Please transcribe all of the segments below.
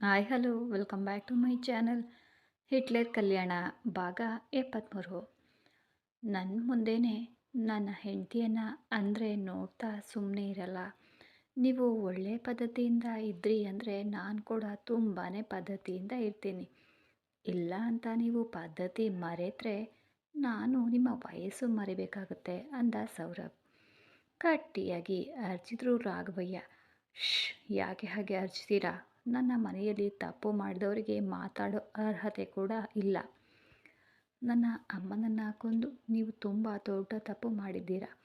Hi hello welcome back to my channel Hitler Kalyana ಭಾಗ ಎಪ್ಪತ್ತ್ಮೂರು ನನ್ನ ಮುಂದೆನೇ ನನ್ನ ಹೆಂಡತಿಯನ್ನು ಅಂದರೆ ನೋಡ್ತಾ ಸುಮ್ಮನೆ ಇರಲ್ಲ. ನೀವು ಒಳ್ಳೆಯ ಪದ್ಧತಿಯಿಂದ ಇದ್ರಿ ಅಂದರೆ ನಾನು ಕೂಡ ತುಂಬಾ ಪದ್ಧತಿಯಿಂದ ಇರ್ತೀನಿ. ಇಲ್ಲ ಅಂತ ನೀವು ಪದ್ಧತಿ ಮರೆತರೆ ನಾನು ನಿಮ್ಮ ವಯಸ್ಸು ಮರಿಬೇಕಾಗುತ್ತೆ ಅಂದ ಸೌರಭ್. ಗಟ್ಟಿಯಾಗಿ ಅರ್ಜಿದ್ರು ರಾಘವಯ್ಯ. ಶ್ ಯಾಕೆ ಹಾಗೆ ಅರ್ಜಿತೀರಾ? ನನ್ನ ಮನೆಯಲ್ಲಿ ತಪ್ಪು ಮಾಡಿದವರಿಗೆ ಮಾತಾಡೋ ಅರ್ಹತೆ ಕೂಡ ಇಲ್ಲ. ನನ್ನ ಅಮ್ಮನನ್ನು ಕೊಂದು ನೀವು ತುಂಬ ದೊಡ್ಡ ತಪ್ಪು ಮಾಡಿದ್ದೀರಾ?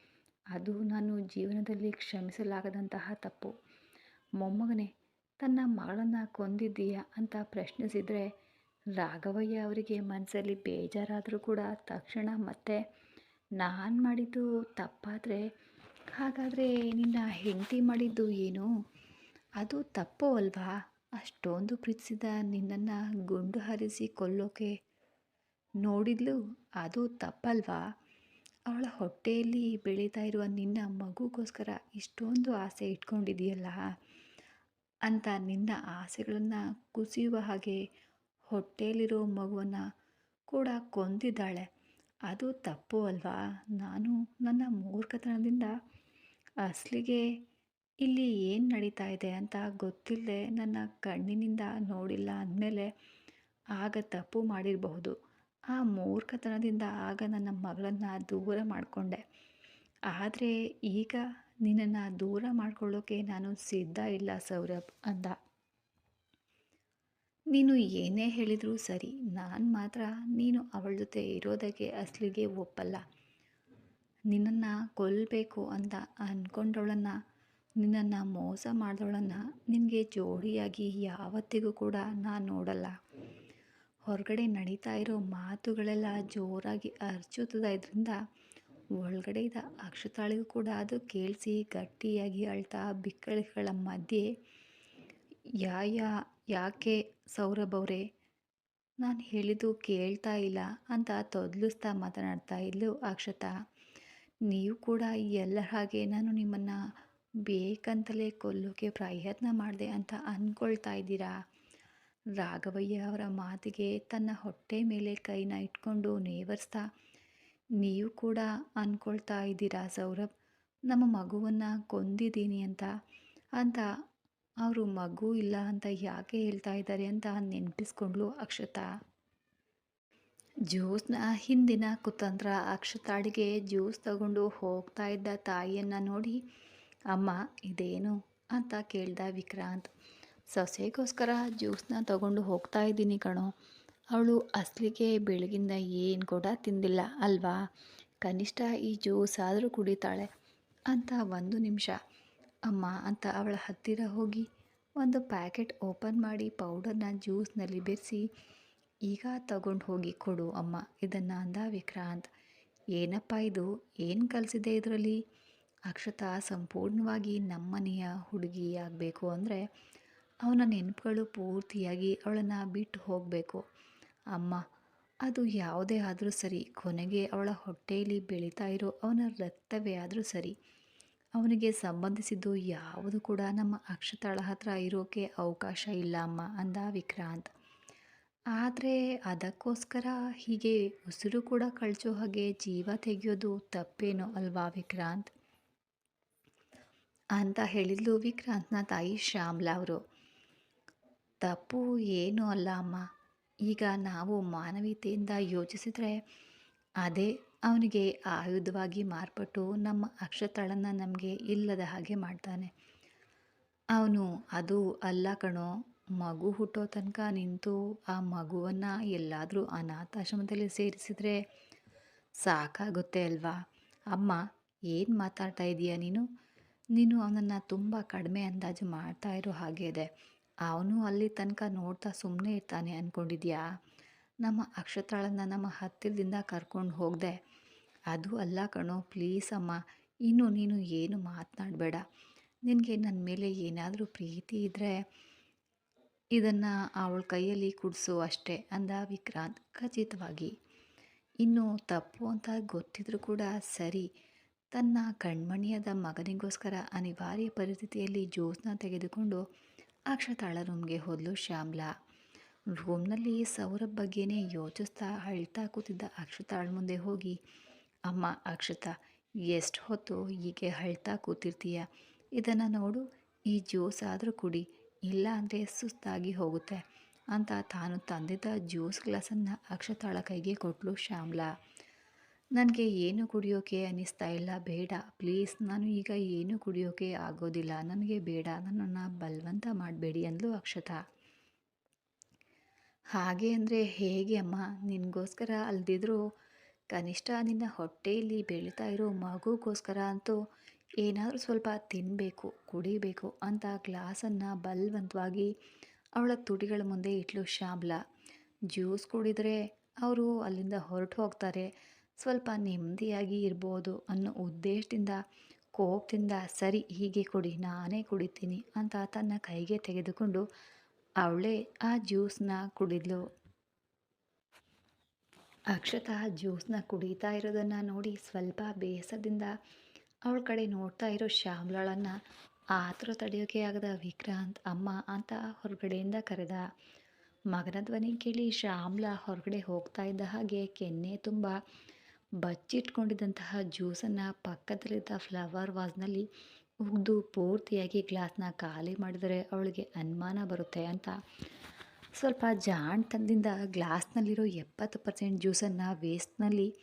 ಅದು ನಾನು ಜೀವನದಲ್ಲಿ ಕ್ಷಮಿಸಲಾಗದಂತಹ ತಪ್ಪು. ಮೊಮ್ಮಗನೇ, ತನ್ನ ಮಗಳನ್ನು ಕೊಂದಿದ್ದೀಯಾ ಅಂತ ಪ್ರಶ್ನಿಸಿದರೆ ರಾಘವಯ್ಯ ಅವರಿಗೆ ಮನಸ್ಸಲ್ಲಿ ಬೇಜಾರಾದರೂ ಕೂಡ ತಕ್ಷಣ ಮತ್ತೆ, ನಾನು ಮಾಡಿದ್ದು ತಪ್ಪಾದರೆ, ಹಾಗಾದರೆ ನಿನ್ನ ಹೆಂಡತಿ ಮಾಡಿದ್ದು ಏನು? ಅದು ತಪ್ಪು ಅಲ್ವಾ? ಅಷ್ಟೊಂದು ಪ್ರೀತಿಸಿದ ನಿನ್ನನ್ನು ಗುಂಡು ಹಾರಿಸಿ ಕೊಲ್ಲೋಕೆ ನೋಡಿದ್ಲು? ಅದು ತಪ್ಪಲ್ವಾ? ಅವಳ ಹೊಟ್ಟೆಯಲ್ಲಿ ಬೆಳೀತಾ ಇರುವ ನಿನ್ನ ಮಗುಗೋಸ್ಕರ ಇಷ್ಟೊಂದು ಆಸೆ ಇಟ್ಕೊಂಡಿದೆಯಲ್ಲ ಅಂತ ನಿನ್ನ ಆಸೆಗಳನ್ನು ಕುಸಿಯುವ ಹಾಗೆ ಹೊಟ್ಟೆಯಲ್ಲಿರೋ ಮಗುವನ್ನು ಕೂಡ ಕೊಂದಿದ್ದಾಳೆ. ಅದು ತಪ್ಪು ಅಲ್ವಾ? ನಾನು ನನ್ನ ಮೂರ್ಖತನದಿಂದ ಅಸಲಿಗೆ ಇಲ್ಲಿ ಏನು ನಡೀತಾ ಇದೆ ಅಂತ ಗೊತ್ತಿಲ್ಲದೆ ನನ್ನ ಕಣ್ಣಿನಿಂದ ನೋಡಿಲ್ಲ ಅಂದಮೇಲೆ ಆಗ ತಪ್ಪು ಮಾಡಿರಬಹುದು. ಆ ಮೂರ್ಖತನದಿಂದ ಆಗ ನನ್ನ ಮಗಳನ್ನು ದೂರ ಮಾಡಿಕೊಂಡೆ. ಆದರೆ ಈಗ ನಿನ್ನನ್ನು ದೂರ ಮಾಡ್ಕೊಳ್ಳೋಕೆ ನಾನು ಸಿದ್ಧ ಇಲ್ಲ ಸೌರಭ್ ಅಂದ. ನೀನು ಏನೇ ಹೇಳಿದರೂ ಸರಿ, ನಾನು ಮಾತ್ರ ನೀನು ಅವಳ ಜೊತೆ ಇರೋದಕ್ಕೆ ಅಸಲಿಗೆ ಒಪ್ಪಲ್ಲ. ನಿನ್ನನ್ನು ಕೊಲ್ಲಬೇಕು ಅಂತ ಅಂದ್ಕೊಂಡವಳನ್ನು ನಿನ್ನನ್ನು ಮೋಸ ಮಾಡಿದವಳನ್ನು ನಿನಗೆ ಜೋಡಿಯಾಗಿ ಯಾವತ್ತಿಗೂ ಕೂಡ ನಾನು ನೋಡಲ್ಲ. ಹೊರಗಡೆ ನಡೀತಾ ಇರೋ ಮಾತುಗಳೆಲ್ಲ ಜೋರಾಗಿ ಅರ್ಚುತ್ತದ ಇದರಿಂದ ಒಳಗಡೆ ಇದ್ದ ಅಕ್ಷತಾಳಿಗೂ ಕೂಡ ಅದು ಕೇಳಿಸಿ ಗಟ್ಟಿಯಾಗಿ ಅಳ್ತಾ ಬಿಕ್ಕಳಿಗಳ ಮಧ್ಯೆ, ಯಾ ಯಾ, ಯಾಕೆ ಅವರೇ? ನಾನು ಹೇಳಿದ್ದು ಕೇಳ್ತಾ ಇಲ್ಲ ಅಂತ ತೊದಲಿಸ್ತಾ ಮಾತನಾಡ್ತಾ ಇದ್ಲು ಅಕ್ಷತಾ. ನೀವು ಕೂಡ ಎಲ್ಲರ ಹಾಗೆ ನಾನು ನಿಮ್ಮನ್ನು ಬೇಕಂತಲೇ ಕೊಲ್ಲೋಕೆ ಪ್ರಯತ್ನ ಮಾಡಿದೆ ಅಂತ ಅಂದ್ಕೊಳ್ತಾ ಇದ್ದೀರಾ? ರಾಘವಯ್ಯ ಅವರ ಮಾತಿಗೆ ತನ್ನ ಹೊಟ್ಟೆ ಮೇಲೆ ಕೈನ ಇಟ್ಕೊಂಡು ನೇವರ್ಸ್ತಾ, ನೀವು ಕೂಡ ಅಂದ್ಕೊಳ್ತಾ ಇದ್ದೀರಾ ಸೌರಭ್? ನಮ್ಮ ಮಗುವನ್ನು ಕೊಂದಿದ್ದೀನಿ ಅಂತ ಅಂತ ಅವರು ಮಗು ಇಲ್ಲ ಅಂತ ಯಾಕೆ ಹೇಳ್ತಾ ಇದ್ದಾರೆ ಅಂತ ನೆನಪಿಸ್ಕೊಂಡ್ಲು ಅಕ್ಷತಾ. ಜ್ಯೂಸ್ನ ಹಿಂದಿನ ಕುತಂತ್ರ ಅಕ್ಷತಾಳಿಗೆ ಜ್ಯೂಸ್ ತಗೊಂಡು ಹೋಗ್ತಾ ಇದ್ದ ತಾಯಿಯನ್ನು ನೋಡಿ ಅಮ್ಮ, ಇದೇನು? ಅಂತ ಕೇಳ್ದ ವಿಕ್ರಾಂತ್. ಸೊಸೆಗೋಸ್ಕರ ಜ್ಯೂಸನ್ನ ತಗೊಂಡು ಹೋಗ್ತಾ ಇದ್ದೀನಿ ಕಣೋ. ಅವಳು ಅಸ್ಲಿಗೆ ಬೆಳಗಿಂದ ಏನು ಕೂಡ ತಿಂದಿಲ್ಲ, ಅಲ್ವಾ? ಕನಿಷ್ಠ ಈ ಜ್ಯೂಸ್ ಆದರೂ ಕುಡಿತಾಳೆ ಅಂತ ಒಂದು ನಿಮಿಷ. ಅಮ್ಮ ಅಂತ ಅವಳ ಹತ್ತಿರ ಹೋಗಿ ಒಂದು ಪ್ಯಾಕೆಟ್ ಓಪನ್ ಮಾಡಿ ಪೌಡರ್ನ ಜ್ಯೂಸ್ನಲ್ಲಿ ಬೆರೆಸಿ, ಈಗ ತಗೊಂಡು ಹೋಗಿ ಕೊಡು ಅಮ್ಮ, ಇದನ್ನು ಅಂದ ವಿಕ್ರಾಂತ್. ಏನಪ್ಪ ಇದು? ಏನು ಕಲಿಸಿದೆ ಇದರಲ್ಲಿ? ಅಕ್ಷತಾ ಸಂಪೂರ್ಣವಾಗಿ ನಮ್ಮನೆಯ ಹುಡುಗಿಯಾಗಬೇಕು ಅಂದರೆ ಅವನ ನೆನಪುಗಳು ಪೂರ್ತಿಯಾಗಿ ಅವಳನ್ನು ಬಿಟ್ಟು ಹೋಗಬೇಕು. ಅಮ್ಮ, ಅದು ಯಾವುದೇ ಆದರೂ ಸರಿ, ಕೊನೆಗೆ ಅವಳ ಹೊಟ್ಟೆಯಲ್ಲಿ ಬೆಳೀತಾ ಇರೋ ಅವನ ರಕ್ತವೇ ಆದರೂ ಸರಿ. ಅವನಿಗೆ ಸಂಬಂಧಿಸಿದ್ದು ಯಾವುದು ಕೂಡ ನಮ್ಮ ಅಕ್ಷತಾಳ ಹತ್ರ ಇರೋಕೆ ಅವಕಾಶ ಇಲ್ಲ ಅಮ್ಮ ಅಂದ ವಿಕ್ರಾಂತ್. ಆದರೆ ಅದಕ್ಕೋಸ್ಕರ ಹೀಗೆ ಉಸಿರು ಕೂಡ ಕಳಚೋ ಹಾಗೆ ಜೀವ ತೆಗೆಯೋದು ತಪ್ಪೇನೋ ಅಲ್ವಾ ವಿಕ್ರಾಂತ್? ಅಂತ ಹೇಳಿದ್ಲು ವಿಕ್ರಾಂತ್ನ ತಾಯಿ ಶ್ಯಾಮ್ಲಾ ಅವರು. ತಪ್ಪು ಏನೂ ಅಲ್ಲ ಅಮ್ಮ. ಈಗ ನಾವು ಮಾನವೀಯತೆಯಿಂದ ಯೋಚಿಸಿದರೆ ಅದೇ ಅವನಿಗೆ ಆಯುಧವಾಗಿ ಮಾರ್ಪಟ್ಟು ನಮ್ಮ ಅಕ್ಷತಳನ್ನು ನಮಗೆ ಇಲ್ಲದ ಹಾಗೆ ಮಾಡ್ತಾನೆ. ಅವನು ಅದು ಅಲ್ಲ ಕಣೋ. ಮಗು ಹುಟ್ಟೋ ತನಕ ನಿಂತು ಆ ಮಗುವನ್ನು ಎಲ್ಲಾದರೂ ಅನಾಥಾಶ್ರಮದಲ್ಲಿ ಸೇರಿಸಿದರೆ ಸಾಕಾಗುತ್ತೆ ಅಲ್ವಾ? ಅಮ್ಮ, ಏನು ಮಾತಾಡ್ತಾ ಇದೀಯ ನೀನು? ನೀನು ಅವನನ್ನು ತುಂಬ ಕಡಿಮೆ ಅಂದಾಜು ಮಾಡ್ತಾ ಇರೋ ಹಾಗೆ ಇದೆ. ಅವನು ಅಲ್ಲಿ ತನಕ ನೋಡ್ತಾ ಸುಮ್ಮನೆ ಇರ್ತಾನೆ ಅಂದ್ಕೊಂಡಿದ್ಯಾ ನಮ್ಮ ಅಕ್ಷತಾಳನ್ನು ನಮ್ಮ ಹತ್ತಿರದಿಂದ ಕರ್ಕೊಂಡು ಹೋಗಿದೆ. ಅದು ಅಲ್ಲ ಕಣೋ ಪ್ಲೀಸ್ ಅಮ್ಮ. ಇನ್ನು ನೀನು ಏನು ಮಾತನಾಡಬೇಡ. ನಿನಗೆ ನನ್ನ ಮೇಲೆ ಏನಾದರೂ ಪ್ರೀತಿ ಇದ್ದರೆ ಇದನ್ನು ಅವಳ ಕೈಯಲ್ಲಿ ಕುಡಿಸು ಅಷ್ಟೇ ಅಂದ ವಿಕ್ರಾಂತ್ ಖಚಿತವಾಗಿ. ಇನ್ನು ತಪ್ಪು ಅಂತ ಗೊತ್ತಿದ್ರೂ ಕೂಡ ಸರಿ. ತನ್ನ ಕಣ್ಮಣಿಯಾದ ಮಗನಿಗೋಸ್ಕರ ಅನಿವಾರ್ಯ ಪರಿಸ್ಥಿತಿಯಲ್ಲಿ ಜ್ಯೂಸ್ನ ತೆಗೆದುಕೊಂಡು ಅಕ್ಷತಾಳ ರೂಮ್ಗೆ ಹೋದ್ಲು ಶ್ಯಾಮ್ಲಾ. ರೂಮ್ನಲ್ಲಿ ಸೌರಭ್ ಬಗ್ಗೆನೇ ಯೋಚಿಸ್ತಾ ಅಳ್ತಾ ಕೂತಿದ್ದ ಅಕ್ಷತಾಳ ಮುಂದೆ ಹೋಗಿ, ಅಮ್ಮ ಅಕ್ಷತಾ, ಎಷ್ಟು ಹೊತ್ತು ಹೀಗೆ ಅಳ್ತಾ ಕೂತಿರ್ತೀಯ? ಇದನ್ನು ನೋಡು, ಈ ಜ್ಯೂಸ್ ಆದರೂ ಕುಡಿ, ಇಲ್ಲ ಅಂದರೆ ಸುಸ್ತಾಗಿ ಹೋಗುತ್ತೆ ಅಂತ ತಾನು ತಂದಿದ್ದ ಜ್ಯೂಸ್ ಗ್ಲಾಸನ್ನು ಅಕ್ಷತಾಳ ಕೈಗೆ ಕೊಟ್ಟಳು ಶ್ಯಾಮ್ಲಾ. ನನಗೆ ಏನು ಕುಡಿಯೋಕೆ ಅನ್ನಿಸ್ತಾ ಇಲ್ಲ, ಬೇಡ. ಪ್ಲೀಸ್, ನಾನು ಈಗ ಏನು ಕುಡಿಯೋಕೆ ಆಗೋದಿಲ್ಲ. ನನಗೆ ಬೇಡ. ನನ್ನನ್ನು ಬಲವಂತ ಮಾಡಬೇಡಿ ಅಂದಲು ಅಕ್ಷತಾ. ಹಾಗೆ ಅಂದರೆ ಹೇಗೆ ಅಮ್ಮ? ನಿನಗೋಸ್ಕರ ಅಲ್ದಿದ್ರು ಕನಿಷ್ಠ ನಿನ್ನ ಹೊಟ್ಟೆಯಲ್ಲಿ ಬೆಳೀತಾ ಇರೋ ಮಗುಗೋಸ್ಕರ ಅಂತೂ ಏನಾದರೂ ಸ್ವಲ್ಪ ತಿನ್ನಬೇಕು ಕುಡಿಬೇಕು ಅಂತ ಗ್ಲಾಸನ್ನು ಬಲವಂತವಾಗಿ ಅವಳ ತುಟಿಗಳ ಮುಂದೆ ಇಟ್ಲು ಶ್ಯಾಮ್ಲ. ಜ್ಯೂಸ್ ಕುಡಿದರೆ ಅವರು ಅಲ್ಲಿಂದ ಹೊರಟು ಹೋಗ್ತಾರೆ. ಸ್ವಲ್ಪ ನೆಮ್ಮದಿಯಾಗಿ ಇರ್ಬೋದು ಅನ್ನೋ ಉದ್ದೇಶದಿಂದ, ಕೋಪದಿಂದ, ಸರಿ, ಹೀಗೆ ಕುಡಿ, ನಾನೇ ಕುಡಿತೀನಿ ಅಂತ ತನ್ನ ಕೈಗೆ ತೆಗೆದುಕೊಂಡು ಅವಳೇ ಆ ಜ್ಯೂಸ್ನ ಕುಡಿದ್ಲು. ಅಕ್ಷತಾ ಜ್ಯೂಸ್ನ ಕುಡಿತಾ ಇರೋದನ್ನು ನೋಡಿ ಸ್ವಲ್ಪ ಬೇಸರದಿಂದ ಅವಳ ಕಡೆ ನೋಡ್ತಾ ಇರೋ ಶ್ಯಾಮ್ಲಾಳನ್ನು, ಆತರ ತಡೆಯೋಕೆ ಆಗದ ವಿಕ್ರಾಂತ್ ಅಮ್ಮ ಅಂತ ಹೊರಗಡೆಯಿಂದ ಕರೆದ. ಮಗನ ಧ್ವನಿ ಕೇಳಿ ಶ್ಯಾಮ್ಲಾ ಹೊರಗಡೆ ಹೋಗ್ತಾ ಇದ್ದ ಹಾಗೆ ಕೆನ್ನೆ ತುಂಬ ಬಚ್ಚಿಟ್ಕೊಂಡಿದ್ದಂತಹ ಜ್ಯೂಸನ್ನು ಪಕ್ಕದಲ್ಲಿದ್ದ ಫ್ಲವರ್ ವಾಸ್ನಲ್ಲಿ ಉಗ್ದು ಪೂರ್ತಿಯಾಗಿ ಗ್ಲಾಸ್ನ ಖಾಲಿ ಮಾಡಿದರೆ ಅವಳಿಗೆ ಅನುಮಾನ ಬರುತ್ತೆ ಅಂತ. ಸ್ವಲ್ಪ ಜಾಣ್ತನದಿಂದ ಗ್ಲಾಸ್ನಲ್ಲಿರೋ ಎಪ್ಪತ್ತು ಪರ್ಸೆಂಟ್ ಜ್ಯೂಸನ್ನು ವೇಸ್ಟ್ನಲ್ಲಿ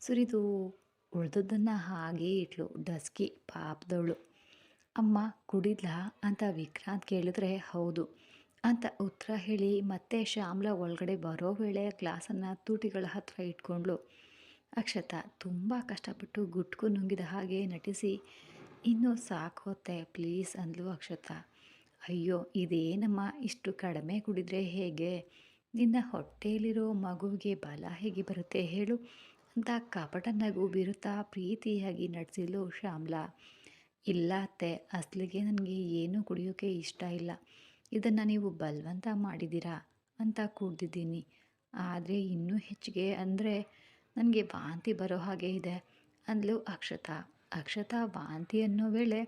ಸುರಿದು ಉಳಿದದ್ದನ್ನು ಹಾಗೇ ಇಟ್ಲು, ಡಸ್ಕಿ ಪಾಪದವಳು. ಅಮ್ಮ, ಕುಡಿದ್ಲಾ? ಅಂತ ವಿಕ್ರಾಂತ್ ಕೇಳಿದ್ರೆ, ಹೌದು ಅಂತ ಉತ್ತರ ಹೇಳಿ ಮತ್ತೆ ಶ್ಯಾಮ್ಲ ಒಳಗಡೆ ಬರೋ ವೇಳೆ ಗ್ಲಾಸನ್ನು ತೂಟಿಗಳ ಹತ್ತಿರ ಇಟ್ಕೊಂಡ್ಳು. ಅಕ್ಷತಾ ತುಂಬ ಕಷ್ಟಪಟ್ಟು ಗುಟ್ಕು ನುಂಗಿದ ಹಾಗೆ ನಟಿಸಿ, ಇನ್ನೂ ಸಾಕೋತೆ ಪ್ಲೀಸ್, ಅಂದ್ಲು ಅಕ್ಷತ. ಅಯ್ಯೋ, ಇದೇನಮ್ಮ, ಇಷ್ಟು ಕಡಿಮೆ ಕುಡಿದ್ರೆ ಹೇಗೆ? ನಿನ್ನ ಹೊಟ್ಟೆಯಲ್ಲಿರೋ ಮಗುವಿಗೆ ಬಲ ಹೇಗೆ ಬರುತ್ತೆ ಹೇಳು, ಅಂತ ಕಪಟ ನಗು ಬಿರುತ್ತಾ ಪ್ರೀತಿಯಾಗಿ ನಡೆಸಿದ್ಲು ಶ್ಯಾಮ್ಲಾ. ಇಲ್ಲ ಅತ್ತೆ, ಅಸಲಿಗೆ ನನಗೆ ಏನೂ ಕುಡಿಯೋಕೆ ಇಷ್ಟ ಇಲ್ಲ. ಇದನ್ನು ನೀವು ಬಲವಂತ ಮಾಡಿದ್ದೀರಾ? ಅಂತ ಕೂಡ್ದಿದ್ದೀನಿ ಆದರೆ ಇನ್ನೂ ಹೆಚ್ಚಿಗೆ ಅಂದರೆ ನನಗೆ ವಾಂತಿ ಬರೋ ಹಾಗೆ ಇದೆ. ಅಂದ್ಲು ಅಕ್ಷತಾ. ಅಕ್ಷತಾ ವಾಂತಿ ಅನ್ನೋ ವೇಳೆ,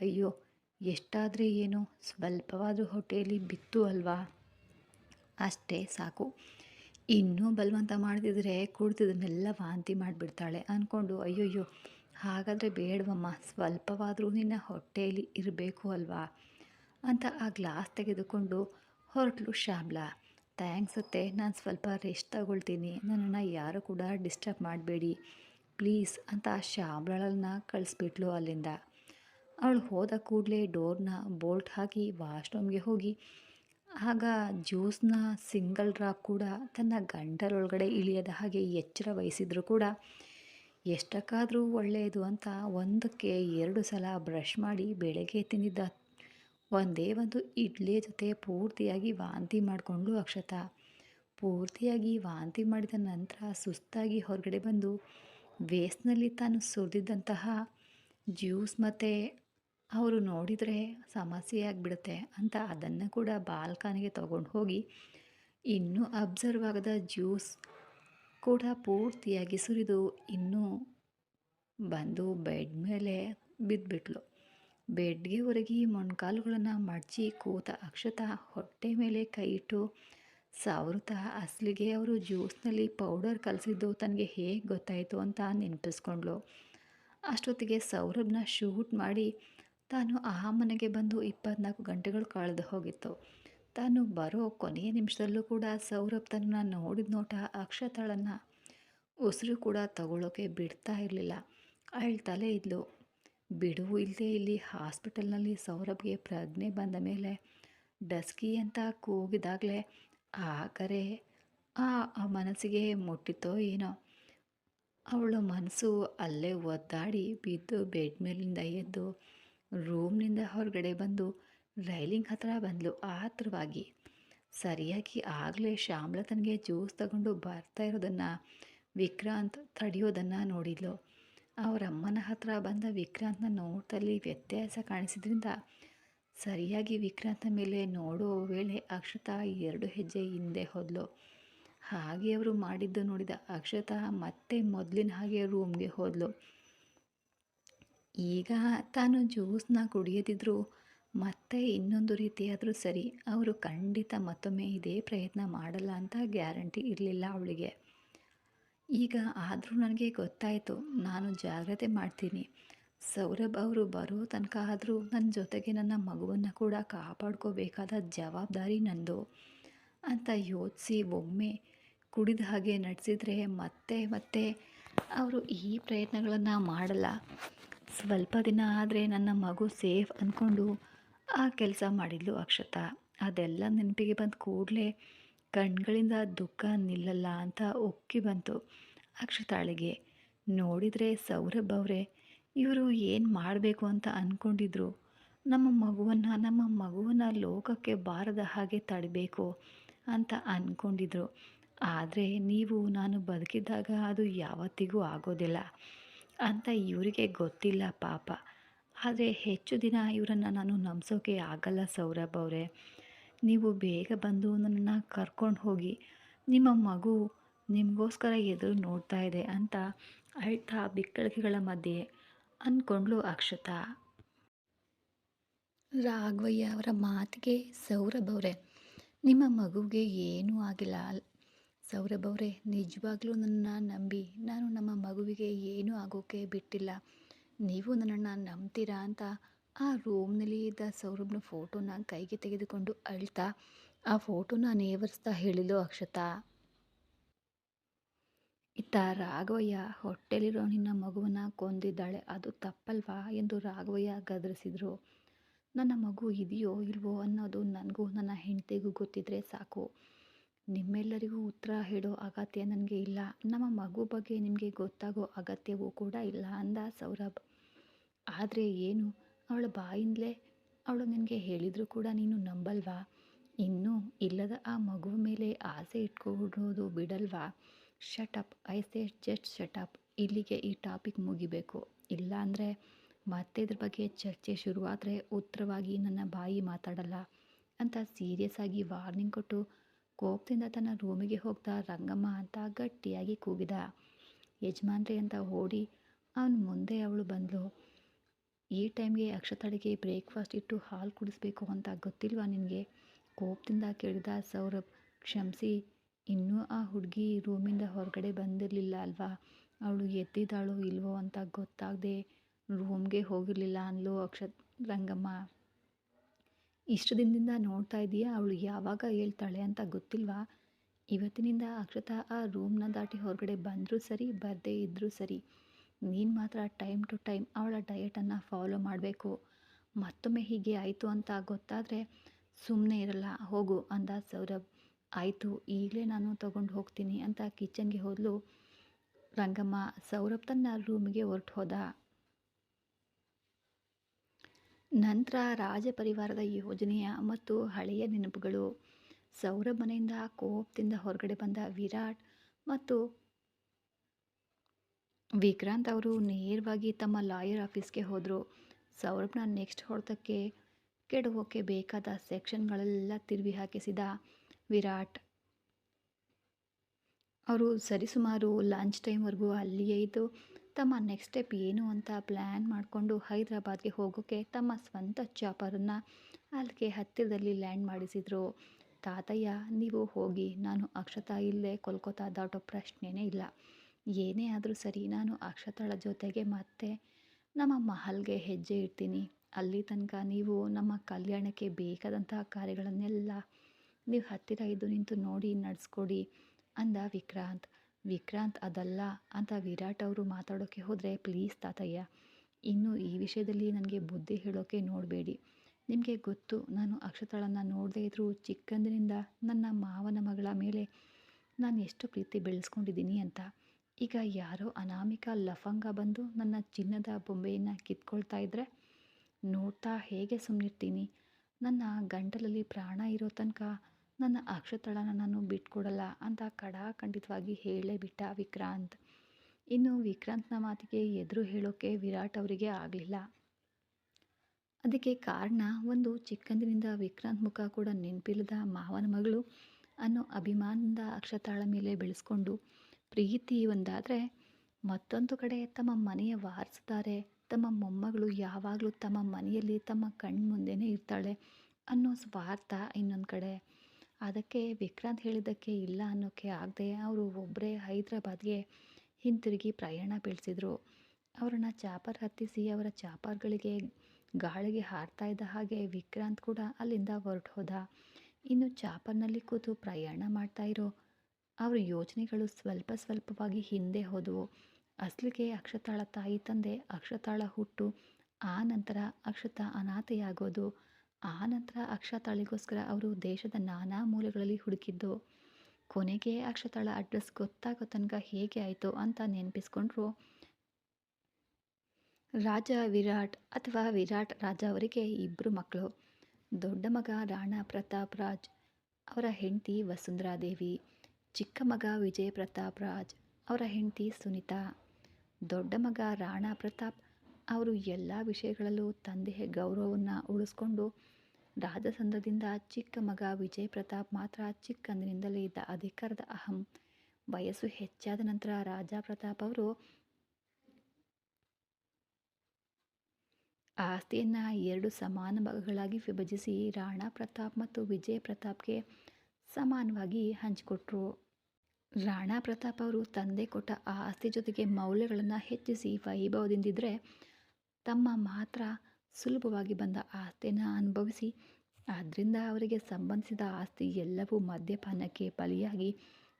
ಅಯ್ಯೋ, ಎಷ್ಟಾದರೆ ಏನು, ಸ್ವಲ್ಪವಾದರೂ ಹೊಟ್ಟೆಯಲ್ಲಿ ಬಿತ್ತು ಅಲ್ವಾ? ಅಷ್ಟೇ, ಸಾಕು. ಇನ್ನೂ ಬಲವಂತ ಮಾಡ್ತಿದ್ರೆ ಕುಡ್ತಿದ್ದನ್ನೆಲ್ಲ ವಾಂತಿ ಮಾಡಿಬಿಡ್ತಾಳೆ. ಅಂದ್ಕೊಂಡು, ಅಯ್ಯೋಯ್ಯೋ, ಹಾಗಾದರೆ ಬೇಡವಮ್ಮ, ಸ್ವಲ್ಪವಾದರೂ ನಿನ್ನ ಹೊಟ್ಟೆಯಲ್ಲಿ ಇರಬೇಕು ಅಲ್ವಾ? ಅಂತ ಆ ಗ್ಲಾಸ್ ತೆಗೆದುಕೊಂಡು ಹೊರಟ್ಲು ಶ್ಯಾಮ್ಲಾ. ಥ್ಯಾಂಕ್ಸ್ ಅತ್ತೆ. ನಾನು ಸ್ವಲ್ಪ ರೆಸ್ಟ್ ತಗೊಳ್ತೀನಿ. ನನ್ನನ್ನು ಯಾರು ಕೂಡ ಡಿಸ್ಟರ್ಬ್ ಮಾಡಬೇಡಿ. ಪ್ಲೀಸ್ ಅಂತ ಶ್ಯಾಮಳನ್ನ ಕಳಿಸ್ಬಿಟ್ಲು ಅಲ್ಲಿಂದ. ಅವಳು ಹೋದ ಕೂಡಲೇ ಡೋರ್ನ ಬೋಲ್ಟ್ ಹಾಕಿ ವಾಶ್ರೂಮ್ಗೆ ಹೋಗಿ. ಆಗ ಜ್ಯೂಸ್ನ ಸಿಂಗಲ್ ಡ್ರಾಪ್ ಕೂಡ ತನ್ನ ಗಂಟಲೊಳಗಡೆ ಇಳಿಯದ ಹಾಗೆ ಎಚ್ಚರ ವಹಿಸಿದ್ರು ಕೂಡ. ಎಷ್ಟಕ್ಕಾದರೂ ಒಳ್ಳೆಯದು ಅಂತ ಒಂದಕ್ಕೆ ಎರಡು ಸಲ ಬ್ರಷ್ ಮಾಡಿ ಬೆಳಗ್ಗೆ ತಿಂದಿದ್ದ ಒಂದೇ ಒಂದು ಇಡ್ಲಿ ಜೊತೆ ಪೂರ್ತಿಯಾಗಿ ವಾಂತಿ ಮಾಡಿಕೊಂಡು ಅಕ್ಷತಾ. ಪೂರ್ತಿಯಾಗಿ ವಾಂತಿ ಮಾಡಿದ ನಂತರ ಸುಸ್ತಾಗಿ ಹೊರಗಡೆ ಬಂದು ವೇಸ್ನಲ್ಲಿ ತಾನು ಸುರಿದಿದ್ದಂತಹ ಜ್ಯೂಸ್ ಮತ್ತು ಅವರು ನೋಡಿದರೆ ಸಮಸ್ಯೆ ಆಗಿಬಿಡುತ್ತೆ ಅಂತ ಅದನ್ನು ಕೂಡ ಬಾಲ್ಕನಿಗೆ ತಗೊಂಡು ಹೋಗಿ ಇನ್ನೂ ಅಬ್ಸರ್ವ್ ಆಗದ ಜ್ಯೂಸ್ ಕೂಡ ಪೂರ್ತಿಯಾಗಿ ಸುರಿದು ಇನ್ನೂ ಬಂದು ಬೆಡ್ ಮೇಲೆ ಬಿದ್ದುಬಿಟ್ಲು ಬೆಡ್ಗೆ ಹೊರಗಿ ಮೊಣಕಾಲುಗಳನ್ನು ಮಡಚಿ ಕೂತ ಅಕ್ಷತ ಹೊಟ್ಟೆ ಮೇಲೆ ಕೈ ಇಟ್ಟು ಸಾವೃತ ಅಸಲಿಗೆ ಅವರು ಜ್ಯೂಸ್ನಲ್ಲಿ ಪೌಡರ್ ಕಲಸಿದ್ದು ತನಗೆ ಹೇಗೆ ಗೊತ್ತಾಯಿತು ಅಂತ ನೆನಪಿಸ್ಕೊಂಡ್ಳು. ಅಷ್ಟೊತ್ತಿಗೆ ಸೌರಭ್ನ ಶೂಟ್ ಮಾಡಿ ತಾನು ಆ ಮನೆಗೆ ಬಂದು ಇಪ್ಪತ್ನಾಲ್ಕು ಗಂಟೆಗಳು ಕಳೆದು ಹೋಗಿತ್ತು. ತಾನು ಬರೋ ಕೊನೆಯ ನಿಮಿಷದಲ್ಲೂ ಕೂಡ ಸೌರಭ್ ತನ್ನ ನೋಡಿದ ನೋಟ ಅಕ್ಷತಾಳನ್ನು ಉಸಿರು ಕೂಡ ತಗೊಳ್ಳೋಕೆ ಬಿಡ್ತಾ ಇರಲಿಲ್ಲ. ಅಳ್ತಲೇ ಇದ್ಲು. ಬಿಡುವು ಇಲ್ಲದೆ ಇಲ್ಲಿ ಹಾಸ್ಪಿಟಲ್ನಲ್ಲಿ ಸೌರಭ್ಗೆ ಪ್ರಜ್ಞೆ ಬಂದ ಮೇಲೆ ಡಸ್ಕಿ ಅಂತ ಕೂಗಿದಾಗಲೇ, ಆ ಕರೆ, ಆ ಮನಸ್ಸಿಗೆ ಮುಟ್ಟಿತೋ ಏನೋ? ಅವಳು ಮನಸ್ಸು ಅಲ್ಲೇ ಒದ್ದಾಡಿ ಬಿದ್ದು ಬೆಡ್ ಮೇಲಿಂದ ಎದ್ದು ರೂಮ್ನಿಂದ ಹೊರಗಡೆ ಬಂದು ರೈಲಿಂಗ್ ಹತ್ರ ಬಂದಳು ಆತ್ರವಾಗಿ. ಸರಿಯಾಗಿ ಆಗಲೇ ಶ್ಯಾಮ್ಲತನಿಗೆ ಜ್ಯೂಸ್ ತಗೊಂಡು ಬರ್ತಾ ಇರೋದನ್ನು ವಿಕ್ರಾಂತ್ ತಡೆಯೋದನ್ನು ನೋಡಿದ್ಲು. ಅವರಮ್ಮನ ಹತ್ರ ಬಂದ ವಿಕ್ರಾಂತ್ನ ನೋಟದಲ್ಲಿ ವ್ಯತ್ಯಾಸ ಕಾಣಿಸಿದ್ರಿಂದ ಸರಿಯಾಗಿ ವಿಕ್ರಾಂತನ ಮೇಲೆ ನೋಡೋ ವೇಳೆ ಅಕ್ಷತಾ ಎರಡು ಹೆಜ್ಜೆ ಹಿಂದೆ ಹೋದ್ಲು. ಹಾಗೆ ಅವರು ಮಾಡಿದ್ದು ನೋಡಿದ ಅಕ್ಷತಾ ಮತ್ತೆ ಮೊದಲಿನ ಹಾಗೆ ರೂಮ್ಗೆ ಹೋದ್ಲು. ಈಗ ತಾನು ಜ್ಯೂಸ್ನ ಕುಡಿಯದಿದ್ದರೂ ಮತ್ತೆ ಇನ್ನೊಂದು ರೀತಿಯಾದರೂ ಸರಿ, ಅವರು ಖಂಡಿತ ಮತ್ತೊಮ್ಮೆ ಇದೇ ಪ್ರಯತ್ನ ಮಾಡಲ್ಲ ಅಂತ ಗ್ಯಾರಂಟಿ ಇರಲಿಲ್ಲ ಅವಳಿಗೆ. ಈಗ ಆದರೂ ನನಗೆ ಗೊತ್ತಾಯಿತು, ನಾನು ಜಾಗ್ರತೆ ಮಾಡ್ತೀನಿ. ಸೌರಭ್ ಅವರು ಬರೋ ತನಕ ಆದರೂ ನನ್ನ ಜೊತೆಗೆ ನನ್ನ ಮಗುವನ್ನು ಕೂಡ ಕಾಪಾಡ್ಕೋಬೇಕಾದ ಜವಾಬ್ದಾರಿ ನಂದು. ಅಂತ ಯೋಚಿಸಿ ಒಮ್ಮೆ ಕುಡಿದ ಹಾಗೆ ನಡೆಸಿದರೆ ಮತ್ತೆ ಮತ್ತೆ ಅವರು ಈ ಪ್ರಯತ್ನಗಳನ್ನು ಮಾಡಲ್ಲ. ಸ್ವಲ್ಪ ದಿನ ಆದರೆ ನನ್ನ ಮಗು ಸೇಫ್ ಅಂದ್ಕೊಂಡು ಆ ಕೆಲಸ ಮಾಡಿದ್ಲು ಅಕ್ಷತಾ. ಅದೆಲ್ಲ ನೆನಪಿಗೆ ಬಂದು ಕೂಡಲೇ ಕಣ್ಗಳಿಂದ ದುಃಖ ನಿಲ್ಲಲ್ಲ ಅಂತ ಒಕ್ಕಿ ಬಂತು ಅಕ್ಷತಾಳಿಗೆ. ನೋಡಿದರೆ ಸೌರಭ್ ಅವರೇ, ಇವರು ಏನು ಮಾಡಬೇಕು ಅಂತ ಅಂದ್ಕೊಂಡಿದ್ರು ನಮ್ಮ ಮಗುವನ್ನು ನಮ್ಮ ಮಗುವನ್ನು ಲೋಕಕ್ಕೆ ಬಾರದ ಹಾಗೆ ತಡಬೇಕು ಅಂತ ಅಂದ್ಕೊಂಡಿದ್ರು ಆದರೆ ನೀವು, ನಾನು ಬದುಕಿದ್ದಾಗ ಅದು ಯಾವತ್ತಿಗೂ ಆಗೋದಿಲ್ಲ ಅಂತ ಇವರಿಗೆ ಗೊತ್ತಿಲ್ಲ ಪಾಪ. ಆದರೆ ಹೆಚ್ಚು ದಿನ ಇವರನ್ನು ನಾನು ನಂಬಿಸೋಕೆ ಆಗಲ್ಲ ಸೌರಭ್ ಅವರೇ. ನೀವು ಬೇಗ ಬಂದು ನನ್ನನ್ನು ಕರ್ಕೊಂಡು ಹೋಗಿ, ನಿಮ್ಮ ಮಗು ನಿಮಗೋಸ್ಕರ ಎದುರು ನೋಡ್ತಾ ಇದೆ ಅಂತ ಅಳ್ತಾ ಬಿಕ್ಕಳಿಕೆಗಳ ಮಧ್ಯೆ ಅಂದ್ಕೊಂಡ್ಲು ಅಕ್ಷತಾ. ರಾಘವಯ್ಯ ಅವರ ಮಾತಿಗೆ ಸೌರಭ್ ನಿಮ್ಮ ಮಗುವಿಗೆ ಏನೂ ಆಗಿಲ್ಲ. ಸೌರಭ್ ಅವರೇ, ನಿಜವಾಗ್ಲೂ ನನ್ನ ನಂಬಿ ನಾನು ನಮ್ಮ ಮಗುವಿಗೆ ಏನೂ ಆಗೋಕ್ಕೆ ಬಿಟ್ಟಿಲ್ಲ. ನೀವು ನನ್ನನ್ನು ನಂಬ್ತೀರಾ ಅಂತ ಆ ರೂಮ್ನಲ್ಲಿ ಇದ್ದ ಸೌರಭ್ನ ಫೋಟೋನ ಕೈಗೆ ತೆಗೆದುಕೊಂಡು ಅಳ್ತಾ, ಆ ಫೋಟೋನ ನೇವರಿಸ್ತಾ ಹೇಳಿದ್ಲು ಅಕ್ಷತಾ. ಇತ್ತ ರಾಘವಯ್ಯ ಹೊಟ್ಟೆಲಿರೋ ನಿನ್ನ ಮಗುವನ್ನು ಕೊಂದಿದ್ದಾಳೆ, ಅದು ತಪ್ಪಲ್ವಾ ಎಂದು ರಾಘವಯ್ಯ ಗದರಿಸಿದರು. ನನ್ನ ಮಗು ಇದೆಯೋ ಇಲ್ವೋ ಅನ್ನೋದು ನನಗೂ ನನ್ನ ಹೆಂಡತಿಗೂ ಗೊತ್ತಿದ್ರೆ ಸಾಕು. ನಿಮ್ಮೆಲ್ಲರಿಗೂ ಉತ್ತರ ಹೇಳೋ ಅಗತ್ಯ ನನಗೆ ಇಲ್ಲ. ನಮ್ಮ ಮಗು ಬಗ್ಗೆ ನಿಮಗೆ ಗೊತ್ತಾಗೋ ಅಗತ್ಯವೂ ಕೂಡ ಇಲ್ಲ ಅಂದ ಸೌರಭ್. ಆದರೆ ಏನು? ಅವಳ ಬಾಯಿಂದಲೇ ಅವಳು ನಿನಗೆ ಹೇಳಿದರೂ ಕೂಡ ನೀನು ನಂಬಲ್ವಾ? ಇನ್ನೂ ಇಲ್ಲದ ಆ ಮಗುವ ಮೇಲೆ ಆಸೆ ಇಟ್ಕೊಡೋದು ಬಿಡಲ್ವಾ? Shut up I say just shut up ಇಲ್ಲಿಗೆ ಈ ಟಾಪಿಕ್ ಮುಗಿಬೇಕು. ಇಲ್ಲ ಅಂದರೆ ಮತ್ತೆ ಇದ್ರ ಬಗ್ಗೆ ಚರ್ಚೆ ಶುರುವಾದರೆ ಉತ್ತರವಾಗಿ ನನ್ನ ಬಾಯಿ ಮಾತಾಡಲ್ಲ ಅಂತ ಸೀರಿಯಸ್ ಆಗಿ ವಾರ್ನಿಂಗ್ ಕೊಟ್ಟು ಕೋಪದಿಂದ ತನ್ನ ರೂಮಿಗೆ ಹೋಗ್ತಾ ರಂಗಮ್ಮ ಅಂತ ಗಟ್ಟಿಯಾಗಿ ಕೂಗಿದ. ಯಜಮಾನ್ರಿ ಅಂತ ಓಡಿ ಅವನ ಮುಂದೆ ಅವಳು ಬಂದಳು ಈ ಟೈಮ್ಗೆ ಅಕ್ಷತಳಿಗೆ ಬ್ರೇಕ್ಫಾಸ್ಟ್ ಇಟ್ಟು ಹಾಲು ಕುಡಿಸ್ಬೇಕು ಅಂತ ಗೊತ್ತಿಲ್ವಾ ನಿನಗೆ? ಕೋಪದಿಂದ ಕೇಳಿದ ಸೌರಭ್, ಕ್ಷಮಿಸಿ, ಇನ್ನೂ ಆ ಹುಡುಗಿ ರೂಮಿಂದ ಹೊರಗಡೆ ಬಂದಿರಲಿಲ್ಲ ಅಲ್ವಾ? ಅವಳು ಎದ್ದಿದ್ದಾಳೋ ಇಲ್ವೋ ಅಂತ ಗೊತ್ತಾಗದೆ ರೂಮ್ಗೆ ಹೋಗಿರಲಿಲ್ಲ ಅನ್ಲು ಅಕ್ಷತ್ ರಂಗಮ್ಮ. ಇಷ್ಟು ದಿನದಿಂದ ನೋಡ್ತಾ ಇದೀಯಾ? ಅವಳು ಯಾವಾಗ ಹೇಳ್ತಾಳೆ ಅಂತ ಗೊತ್ತಿಲ್ವಾ? ಇವತ್ತಿನಿಂದ ಅಕ್ಷತಾ ಆ ರೂಮ್ನ ದಾಟಿ ಹೊರಗಡೆ ಬಂದರೂ ಸರಿ, ಬರದೇ ಇದ್ದರೂ ಸರಿ. ನೀನು ಮಾತ್ರ ಟೈಮ್ ಟು ಟೈಮ್ ಅವಳ ಡಯಟನ್ನು ಫಾಲೋ ಮಾಡಬೇಕು. ಮತ್ತೊಮ್ಮೆ ಹೀಗೆ ಆಯಿತು ಅಂತ ಗೊತ್ತಾದರೆ ಸುಮ್ಮನೆ ಇರಲ್ಲ, ಹೋಗು ಅಂದ ಸೌರಭ್. ಆಯಿತು, ಈಗಲೇ ನಾನು ತಗೊಂಡು ಹೋಗ್ತೀನಿ ಅಂತ ಕಿಚನ್ಗೆ ಹೋದಲು ರಂಗಮ್ಮ. ಸೌರಭ್ ತನ್ನ ರೂಮಿಗೆ ಹೊರಟು ಹೋದ. ನಂತರ ರಾಜಪರಿವಾರದ ಯೋಜನೆಯ ಮತ್ತು ಹಳೆಯ ನೆನಪುಗಳು. ಸೌರಭ್ ಮನೆಯಿಂದ ಕೋಪದಿಂದ ಹೊರಗಡೆ ಬಂದ ವಿರಾಟ್ ಮತ್ತು ವಿಕ್ರಾಂತ್ ಅವರು ನೇರವಾಗಿ ತಮ್ಮ ಲಾಯರ್ ಆಫೀಸ್ಗೆ ಹೋದರು. ಸೌರಭ್ನ ನೆಕ್ಸ್ಟ್ ಹೊಡೆತಕ್ಕೆ ಕೆಡವೋಕೆ ಬೇಕಾದ ಸೆಕ್ಷನ್ಗಳೆಲ್ಲ ತಿರುವಿ ಹಾಕಿಸಿದ ವಿರಾಟ್. ಅವರು ಸರಿಸುಮಾರು ಲಂಚ್ ಟೈಮ್ವರೆಗೂ ಅಲ್ಲಿಯೇ ಇದ್ದು, ತಮ್ಮ ನೆಕ್ಸ್ಟ್ ಸ್ಟೆಪ್ ಏನು ಅಂತ ಪ್ಲ್ಯಾನ್ ಮಾಡಿಕೊಂಡು ಹೈದರಾಬಾದ್ಗೆ ಹೋಗೋಕ್ಕೆ ತಮ್ಮ ಸ್ವಂತ ಚಾಪರನ್ನು ಅಲ್ಲಿಗೆ ಹತ್ತಿರದಲ್ಲಿ ಲ್ಯಾಂಡ್ ಮಾಡಿಸಿದರು. ತಾತಯ್ಯ, ನೀವು ಹೋಗಿ, ನಾನು ಅಕ್ಷತಾ ಇಲ್ಲೇ ಕೋಲ್ಕತ್ತಾ ದಾಟೋ ಪ್ರಶ್ನೆನೇ ಇಲ್ಲ. ಏನೇ ಆದರೂ ಸರಿ, ನಾನು ಅಕ್ಷತಾಳ ಜೊತೆಗೆ ಮತ್ತೆ ನಮ್ಮ ಮಹಲ್ಗೆ ಹೆಜ್ಜೆ ಇಡ್ತೀನಿ. ಅಲ್ಲಿ ತನಕ ನೀವು ನಮ್ಮ ಕಲ್ಯಾಣಕ್ಕೆ ಬೇಕಾದಂತಹ ಕಾರ್ಯಗಳನ್ನೆಲ್ಲ ನೀವು ಹತ್ತಿರ ಇದ್ದು ನಿಂತು ನೋಡಿ ನಡೆಸ್ಕೊಡಿ ಅಂದ ವಿಕ್ರಾಂತ್. ವಿಕ್ರಾಂತ್, ಅದಲ್ಲ ಅಂತ ವಿರಾಟ್ ಅವರು ಮಾತಾಡೋಕ್ಕೆ ಹೋದರೆ, ಪ್ಲೀಸ್ ತಾತಯ್ಯ, ಇನ್ನು ಈ ವಿಷಯದಲ್ಲಿ ನನಗೆ ಬುದ್ಧಿ ಹೇಳೋಕ್ಕೆ ನೋಡಬೇಡಿ. ನಿಮಗೆ ಗೊತ್ತು, ನಾನು ಅಕ್ಷತಾಳನ್ನು ನೋಡದೇ ಇದ್ದರೂ ಚಿಕ್ಕಂದಿನಿಂದ ನನ್ನ ಮಾವನ ಮಗಳ ಮೇಲೆ ನಾನು ಎಷ್ಟು ಪ್ರೀತಿ ಬೆಳೆಸ್ಕೊಂಡಿದ್ದೀನಿ ಅಂತ. ಈಗ ಯಾರೋ ಅನಾಮಿಕ ಲಫಂಗ ಬಂದು ನನ್ನ ಚಿನ್ನದ ಬೊಂಬೆಯನ್ನು ಕಿತ್ಕೊಳ್ತಾ ಇದ್ದರೆ ನೋಡ್ತಾ ಹೇಗೆ ಸುಮ್ಮನಿರ್ತೀನಿ ನನ್ನ ಗಂಟಲಲ್ಲಿ ಪ್ರಾಣ ಇರೋ ತನಕ ನನ್ನ ಅಕ್ಷತಳನ ನಾನು ಬಿಟ್ಕೊಡಲ್ಲ ಅಂತ ಖಡಾಖಂಡಿತವಾಗಿ ಹೇಳೇ ಬಿಟ್ಟ ವಿಕ್ರಾಂತ್. ಇನ್ನು ವಿಕ್ರಾಂತ್ನ ಮಾತಿಗೆ ಎದುರು ಹೇಳೋಕ್ಕೆ ವಿರಾಟ್ ಅವರಿಗೆ ಆಗಲಿಲ್ಲ. ಅದಕ್ಕೆ ಕಾರಣ ಒಂದು ಚಿಕ್ಕಂದಿನಿಂದ ವಿಕ್ರಾಂತ್ ಮುಖ ಕೂಡ ನೆನಪಿಲ್ಲದ ಮಾವನ ಮಗಳು ಅನ್ನೋ ಅಭಿಮಾನದಿಂದ ಅಕ್ಷತಾಳ ಮೇಲೆ ಬೆಳೆಸ್ಕೊಂಡು ಪ್ರೀತಿ ಒಂದಾದರೆ ಮತ್ತೊಂದು ಕಡೆ ತಮ್ಮ ಮನೆಯ ವಾರಿಸ್ತಾರೆ ತಮ್ಮ ಮೊಮ್ಮಗಳು ಯಾವಾಗಲೂ ತಮ್ಮ ಮನೆಯಲ್ಲಿ ತಮ್ಮ ಕಣ್ಣ ಮುಂದೆನೇ ಇರ್ತಾಳೆ ಅನ್ನೋ ಸ್ವಾರ್ಥ ಇನ್ನೊಂದು ಕಡೆ. ಅದಕ್ಕೆ ವಿಕ್ರಾಂತ್ ಹೇಳಿದ್ದಕ್ಕೆ ಇಲ್ಲ ಅನ್ನೋಕ್ಕೆ ಆಗದೆ ಅವರು ಒಬ್ಬರೇ ಹೈದ್ರಾಬಾದ್ಗೆ ಹಿಂತಿರುಗಿ ಪ್ರಯಾಣ ಬೆಳೆಸಿದ್ರು. ಅವರನ್ನ ಚಾಪರ್ ಹತ್ತಿಸಿ ಅವರ ಚಾಪರ್ಗಳಿಗೆ ಗಾಳಿಗೆ ಹಾರ್ತಾ ಇದ್ದ ಹಾಗೆ ವಿಕ್ರಾಂತ್ ಕೂಡ ಅಲ್ಲಿಂದ ಹೊರಟು ಹೋದ ಇನ್ನು ಚಾಪರ್ನಲ್ಲಿ ಕೂತು ಪ್ರಯಾಣ ಮಾಡ್ತಾ ಇರೋ ಅವರ ಯೋಚನೆಗಳು ಸ್ವಲ್ಪ ಸ್ವಲ್ಪವಾಗಿ ಹಿಂದೆ ಹೋದವು. ಅಸಲಿಗೆ ಅಕ್ಷತಾಳ ತಾಯಿ ತಂದೆ ಅಕ್ಷತಾಳ ಹುಟ್ಟು, ಆ ನಂತರ ಅಕ್ಷತ ಅನಾಥೆಯಾಗೋದು. ಆ ನಂತರ ಅಕ್ಷತಾಳಿಗೋಸ್ಕರ ಅವರು ದೇಶದ ನಾನಾ ಮೂಲೆಗಳಲ್ಲಿ ಹುಡುಕಿದ್ದು. ಕೊನೆಗೆ ಅಕ್ಷತಾಳ ಅಡ್ರೆಸ್ ಗೊತ್ತಾಗೋ ತನಕ ಹೇಗೆ ಆಯಿತು ಅಂತ ನೆನಪಿಸ್ಕೊಂಡ್ರು. ರಾಜ ವಿರಾಟ್ ಅಥವಾ ವಿರಾಟ್ ರಾಜ ಅವರಿಗೆ ಇಬ್ಬರು ಮಕ್ಕಳು. ದೊಡ್ಡ ಮಗ ರಾಣಾ ಪ್ರತಾಪ್ ರಾಜ್, ಅವರ ಹೆಂಡತಿ ವಸುಂಧರಾದೇವಿ. ಚಿಕ್ಕ ಮಗ ವಿಜಯ್ ಪ್ರತಾಪ್ ರಾಜ್, ಅವರ ಹೆಂಡತಿ ಸುನಿತಾ, ದೊಡ್ಡ ಮಗ ರಾಣಾ ಪ್ರತಾಪ್, ಅವರು ಎಲ್ಲ ವಿಷಯಗಳಲ್ಲೂ ತಂದೆಯ ಗೌರವವನ್ನು ಉಳಿಸ್ಕೊಂಡು ರಾಜಸಂದದಿಂದ ಚಿಕ್ಕ ಮಗ ವಿಜಯ್ ಪ್ರತಾಪ್ ಮಾತ್ರ ಚಿಕ್ಕಂದಿನಿಂದಲೇ ಇದ್ದ ಅಧಿಕಾರದ ಅಹಂ, ವಯಸ್ಸು ಹೆಚ್ಚಾದ ನಂತರ ರಾಜ ಪ್ರತಾಪ್ ಅವರು ಆಸ್ತಿಯನ್ನು ಎರಡು ಸಮಾನ ಭಾಗಗಳಾಗಿ ವಿಭಜಿಸಿ ರಾಣಾ ಪ್ರತಾಪ್ ಮತ್ತು ವಿಜಯ್ ಪ್ರತಾಪ್ಗೆ ಸಮಾನವಾಗಿ ಹಂಚಿಕೊಟ್ರು. ರಾಣಾ ಪ್ರತಾಪ್ ಅವರು ತಂದೆ ಕೊಟ್ಟ ಆ ಆಸ್ತಿ ಜೊತೆಗೆ ಮೌಲ್ಯಗಳನ್ನು ಹೆಚ್ಚಿಸಿ ವೈಭವದಿಂದಿದ್ದರೆ ತಮ್ಮ ಮಾತ್ರ ಸುಲಭವಾಗಿ ಬಂದ ಆಸ್ತಿಯನ್ನು ಅನುಭವಿಸಿ ಆದ್ದರಿಂದ ಅವರಿಗೆ ಸಂಬಂಧಿಸಿದ ಆಸ್ತಿ ಎಲ್ಲವೂ ಮದ್ಯಪಾನಕ್ಕೆ ಬಲಿಯಾಗಿ